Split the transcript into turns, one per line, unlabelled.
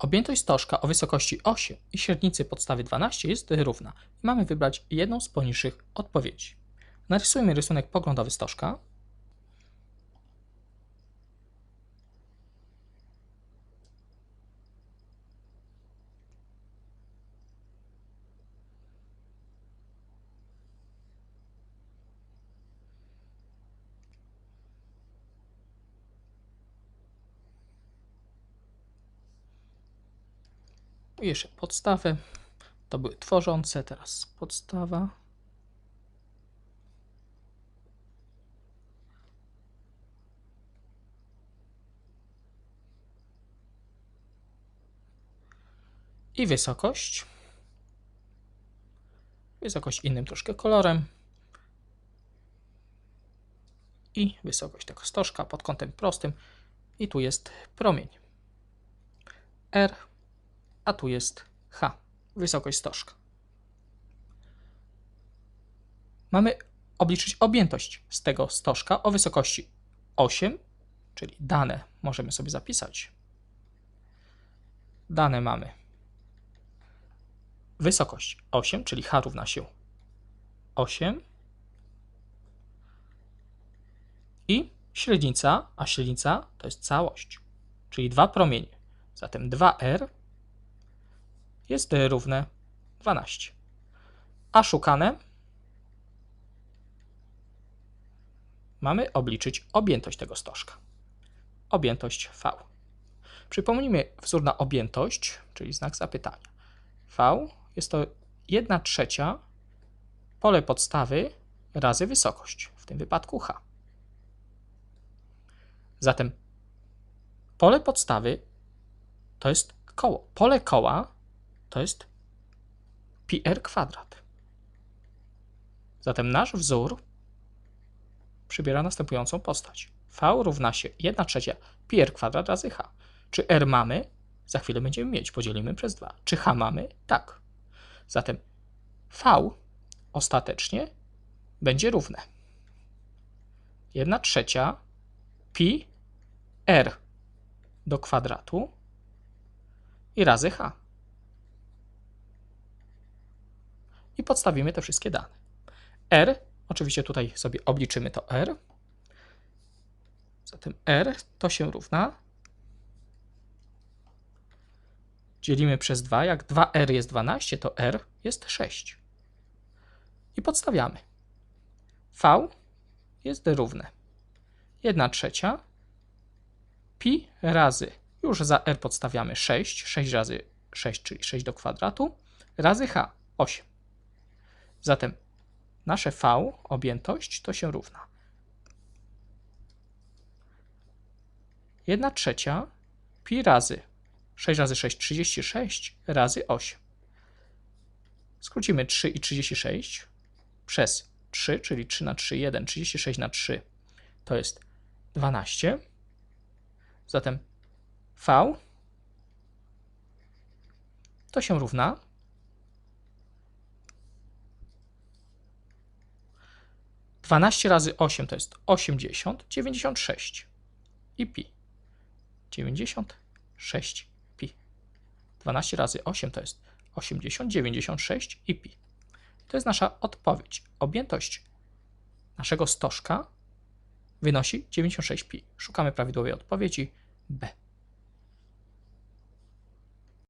Objętość stożka o wysokości 8 i średnicy podstawy 12 jest równa. Mamy wybrać jedną z poniższych odpowiedzi. Narysujmy rysunek poglądowy stożka. Jeszcze podstawę. To były tworzące, teraz podstawa. I wysokość. Wysokość innym troszkę kolorem. I wysokość tego stożka pod kątem prostym. I tu jest promień. R a tu jest H, wysokość stożka. Mamy obliczyć objętość z tego stożka o wysokości 8, czyli dane możemy sobie zapisać. Dane mamy wysokość 8, czyli H równa się 8 i średnica, a średnica to jest całość, czyli dwa promienie. Zatem 2R jest równe 12. A szukane mamy obliczyć objętość tego stożka. Objętość V. Przypomnijmy wzór na objętość, czyli znak zapytania. V jest to 1 trzecia pole podstawy razy wysokość, w tym wypadku H. Zatem pole podstawy to jest koło. Pole koła to jest pi r kwadrat. Zatem nasz wzór przybiera następującą postać. V równa się 1 trzecia pi r kwadrat razy h. Czy r mamy? Za chwilę będziemy mieć, podzielimy przez 2. Czy h mamy? Tak. Zatem v ostatecznie będzie równe 1 trzecia pi r do kwadratu i razy h. i podstawimy te wszystkie dane. R, oczywiście tutaj sobie obliczymy to R. Zatem R to się równa. Dzielimy przez 2. Jak 2R jest 12, to R jest 6. I podstawiamy. V jest równe 1 trzecia pi razy, już za R podstawiamy 6, 6 razy 6, czyli 6 do kwadratu, razy H, 8. Zatem nasze V, objętość, to się równa 1 trzecia pi razy 6 razy 6, 36 razy 8. Skrócimy 3 i 36 przez 3, czyli 3 na 3, 1, 36 na 3 to jest 12. Zatem V to się równa 12 razy 8 to jest 80, 96 i pi. 96 pi. 12 razy 8 to jest 80, 96 i pi. To jest nasza odpowiedź. Objętość naszego stożka wynosi 96 pi. Szukamy prawidłowej odpowiedzi B.